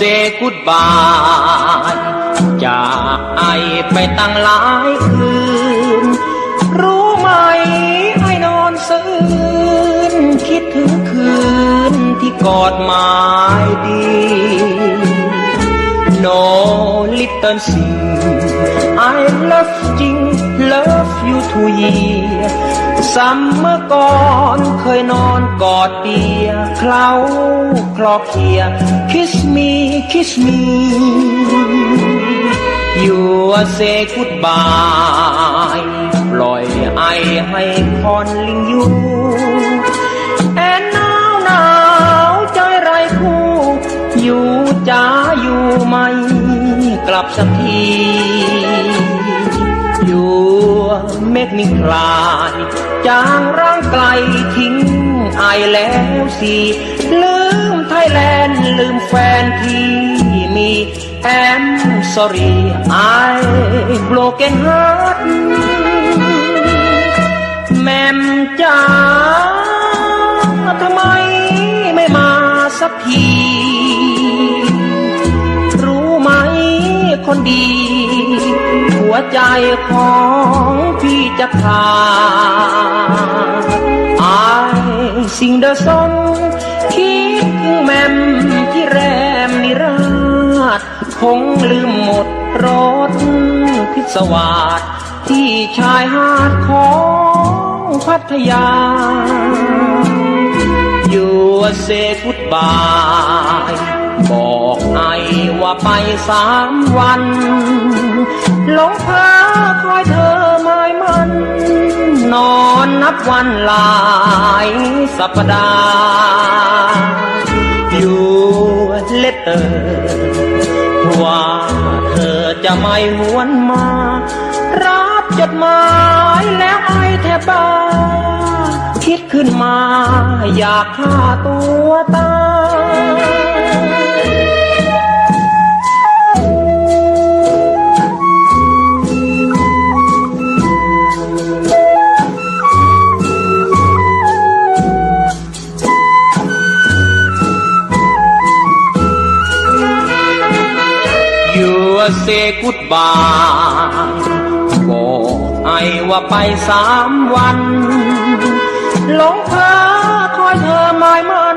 เซกุดบายจากไอไปตั้งหลายคืน รู้ไหมไอนอนซื่นคิดถึงคืนที่กอดหมายดี No little thing I love จริง love you to year ซัมเมื่อก่อนเคยนอนกอดเดียเคล้าคลอเคีย kiss me kiss me you say goodbye ปล่อยไอให้คอนลิงอยู่ and now หนาวใจไรคู่ อยู่จ้าอยู่ไหม กลับสักที มฆมีคลาย จางร่างไกลทิ้งไอแล้วสิลืมไทยแลนด์ลืมแฟนที่มีแอม sorry I broken heart แม่มจ๋าทำไมไม่มาสักที รู้ไหมคนดี หัวใจของพี่จะขาดไอสิ่งเดอซองคิดถึงแม่มที่แรมนิราชคงลืมหมดรถพิศวาสที่ชายหาดของพัทยา อยู่เซกุดบายบอกไอว่าไปสามวัน วันหลายสัปดาห์อยู่เลตเตอร์ว่าเธอจะไม่หวนมา รับจดหมายแล้วไอแทบบ้าคิดขึ้นมา อยากฆ่าตัวตาย Say goodbye บอกไอว่าไปสามวันหลงพาคอยเธอหมายมัน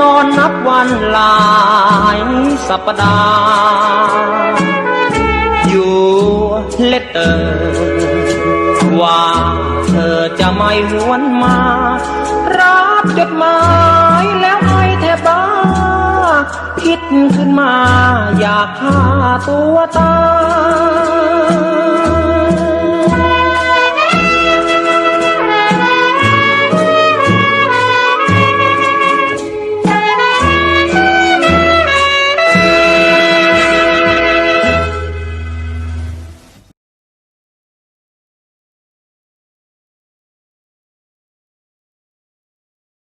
นอนนับวันหลายสัปดาห์อยู่เลตเตอร์ว่าเธอจะไม่หวนมา รับจดหมายแล้ว ขึ้นมาอยากฆ่าตัวตาย